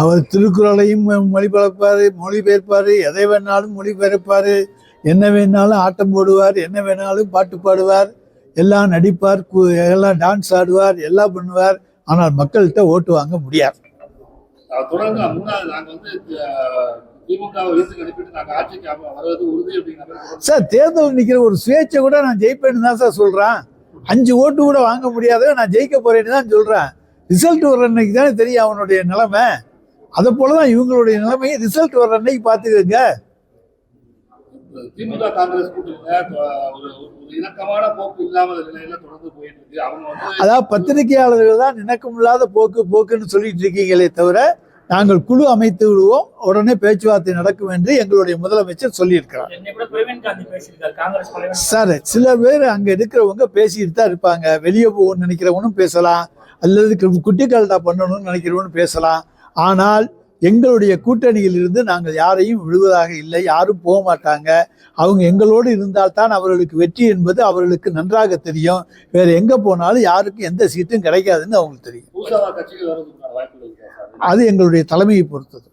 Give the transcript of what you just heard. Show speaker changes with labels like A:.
A: அவர் திருக்குறளையும் மொழிபெயர்ப்பார் மொழிபெயர்ப்பார் எதை வேணாலும் மொழிபெயர்ப்பார். என்ன வேணாலும் ஆட்டம் போடுவார் என்ன வேணாலும் பாட்டு பாடுவார் எல்லாம் நடிப்பார் எல்லாம் டான்ஸ் ஆடுவார் எல்லாம் பண்ணுவார். ஆனால் மக்கள்கிட்ட ஓட்டு வாங்க முடியாது.
B: தொடர்ந்து
A: சார் தேர்தல் நிற்கிற ஒரு சுயேட்சை கூட நான் ஜெயிப்பேன்னு தான் சார் சொல்கிறேன் அஞ்சு ஓட்டு கூட வாங்க முடியாத நான் ஜெயிக்க போறேன்னு தான் சொல்கிறேன் ரிசல்ட் வர்ற அன்னைக்கு தானே தெரியும் அவனுடைய நிலைமை. அதை போல தான் இவங்களுடைய நிலைமையை ரிசல்ட் வர்ற அன்னைக்கு பார்த்துக்கோங்க.
B: திமுக காங்கிரஸ் இல்லாத
A: அதாவது பத்திரிகையாளர்கள் தான் இணக்கமில்லாத போக்கு போக்குன்னு சொல்லிட்டு இருக்கீங்களே தவிர நாங்கள் குழு அமைத்து விடுவோம். உடனே பேச்சுவார்த்தை நடக்கும் என்று எங்களுடைய முதலமைச்சர் சொல்லியிருக்கிறார்.
C: என்னை கூட பிரவீன் காந்தி பேசியிருக்காரு காங்கிரஸ் தலைவர்
A: சார் சில பேர் அங்க இருக்கிறவங்க பேசிட்டு தான் இருப்பாங்க. வெளியே போகணும்னு நினைக்கிறவனும் பேசலாம். அல்லது குட்டி கல்டா பண்ணணும்னு நினைக்கிறவனும் பேசலாம். ஆனால் எங்களுடைய கூட்டணியில் இருந்து நாங்கள் யாரையும் விடுவதாக இல்லை யாரும் போக மாட்டாங்க. அவங்க எங்களோடு இருந்தால்தான் அவர்களுக்கு வெற்றி என்பது அவர்களுக்கு நன்றாக தெரியும். வேற எங்க போனாலும் யாருக்கும் எந்த சீட்டும் கிடைக்காதுன்னு அவங்களுக்கு தெரியும். அது எங்களுடைய தலைமையை பொறுத்தது.